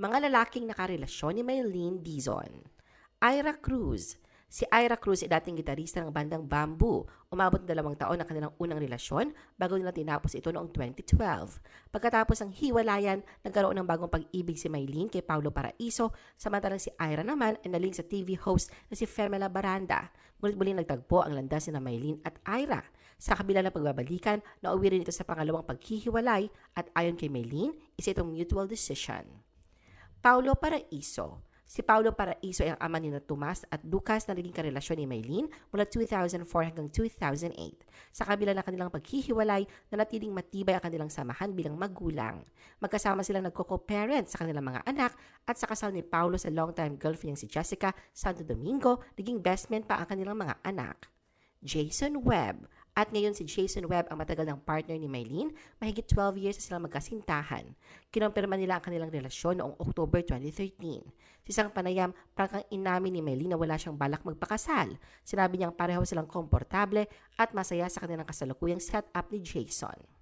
Mga lalaking nakarelasyon ni Maylene Dizon. Ira Cruz. Si Ira Cruz ay dating gitarista ng bandang Bamboo. Umabot ng dalawang taon ang kanilang unang relasyon bago nila tinapos ito noong 2012. Pagkatapos ng hiwalayan, nagkaroon ng bagong pag-ibig si Maylene kay Paulo Paraiso, samantalang si Ira naman ay naling sa TV host na si Femela Baranda. Ngunit muling nagtagpo ang landas ni na Maylene at Ira. Sa kabila ng pagbabalikan, nauwi rin ito sa pangalawang paghihiwalay at ayon kay Maylene, isa itong mutual decision. Paulo Paraiso. Si Paulo Paraiso ay ang ama ni na Tomas at Lucas na naging karelasyon ni Maylene mula 2004 hanggang 2008. Sa kabila ng kanilang paghihiwalay, nanatiling matibay ang kanilang samahan bilang magulang. Magkasama silang nagko-co-parent sa kanilang mga anak at sa kasal ni Paulo sa longtime girlfriend niyang si Jessica Santo Domingo, naging best man pa ang kanilang mga anak. Jason Webb. At ngayon si Jason Webb ang matagal ng partner ni Maylene, mahigit 12 years na silang magkasintahan. Kinumpirma nila ang kanilang relasyon noong October 2013. Sa isang panayam, prangkang inamin ni Maylene na wala siyang balak magpakasal. Sinabi niyang pareho silang komportable at masaya sa kanilang kasalukuyang set up ni Jason.